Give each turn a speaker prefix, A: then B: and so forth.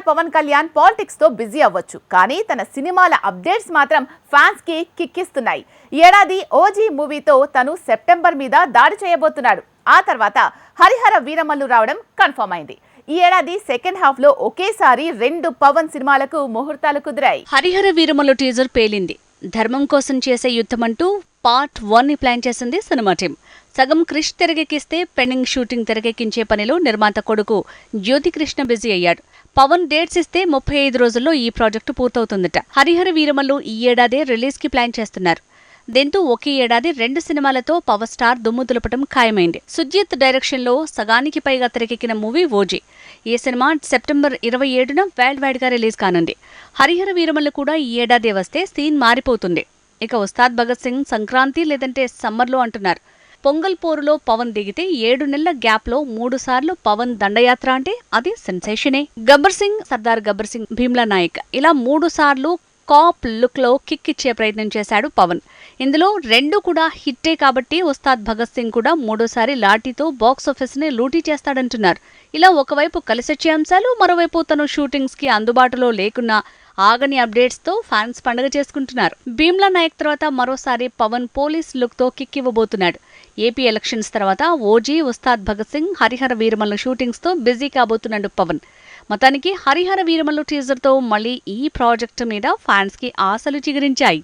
A: Star Pawan Kalyan పాలిటిక్స్తో busy అవ్వచ్చు. కానీ తన సినిమాల అప్డేట్స్ మాత్రం ఫ్యాన్స్కి కిక్కిస్తున్నాయి. ఏడాది ఓజీ మూవీతో తను సెప్టెంబర్ మీద దాడి చేయబోతున్నాడు. ఆ తర్వాత హరిహర వీరమల్లు రావడం కన్ఫర్మ్ అయింది. ఈ ఏడాది సెకండ్ హాఫ్లో ఒకేసారి రెండు పవన్ సినిమాలకు ముహూర్తాలు కుదిరాయి.
B: హరిహర వీరమల్లు టీజర్ పేలింది. ధర్మం కోసం చేసే యుద్ధమంటూ పార్ట్ వన్ని ప్లాన్ చేసింది సినిమా టీం. సగం క్రిష్ తెరకెక్కిస్తే పెండింగ్ షూటింగ్ తెరకెక్కించే పనిలో నిర్మాత కొడుకు జ్యోతికృష్ణ బిజీ అయ్యాడు. పవన్ డేట్స్ ఇస్తే ముప్పై ఐదు రోజుల్లో ఈ ప్రాజెక్టు పూర్తవుతుందట. హరిహర వీరమల్లు ఈ ఏడాదే రిలీజ్కి ప్లాన్ చేస్తున్నారు. దీంతో ఒకే ఏడాది రెండు సినిమాలతో పవర్ స్టార్ దుమ్ము దులపటం ఖాయమైంది. సుజిత్ డైరెక్షన్లో సగానికి పైగా తెరకెక్కిన మూవీ ఓజీ. ఈ సినిమా సెప్టెంబర్ ఇరవై ఏడున వరల్డ్ వైడ్గా రిలీజ్ కానుంది. హరిహర వీరమల్లు కూడా ఈ ఏడాది వస్తే సీన్ మారిపోతుంది. ఇక ఉస్తాద్ భగత్ సింగ్ సంక్రాంతి లేదంటే సమ్మర్లో అంటున్నారు. పొంగల్ పోరులో పవన్ దిగితే ఏడు నెలల గ్యాప్లో మూడు సార్లు పవన్ దండయాత్ర అంటే అది సెన్సేషనే. గబ్బర్ సింగ్ సర్దార్ గబ్బర్ సింగ్ భీమ్లా నాయక్ ఇలా మూడు సార్లు కాప్ లుక్లో కిక్ ఇచ్చే ప్రయత్నం చేశాడు పవన్. ఇందులో రెండు కూడా హిట్టే కాబట్టి ఉస్తాద్ భగత్ సింగ్ కూడా మూడోసారి లాఠీతో బాక్స్ని లూటీ చేస్తాడంటున్నారు. ఇలా ఒకవైపు కలిసొచ్చే అంశాలు మరోవైపు తను షూటింగ్స్కి అందుబాటులో లేకున్నా ఆగని అప్డేట్స్తో ఫ్యాన్స్ పండుగ చేసుకుంటున్నారు. భీమ్లా నాయక్ తర్వాత మరోసారి పవన్ పోలీస్ లుక్తో కిక్ ఇవ్వబోతున్నాడు. ఏపీ ఎలక్షన్స్ తర్వాత ఓజీ ఉస్తాద్ భగత్ సింగ్ హరిహర వీరమల్లు షూటింగ్స్తో బిజీ కాబోతున్నాడు పవన్. మొత్తానికి హరిహర వీరమల్లు టీజర్తో మళ్ళీ ఈ ప్రాజెక్టు మీద ఫ్యాన్స్కి ఆశలు చిగురించాయి.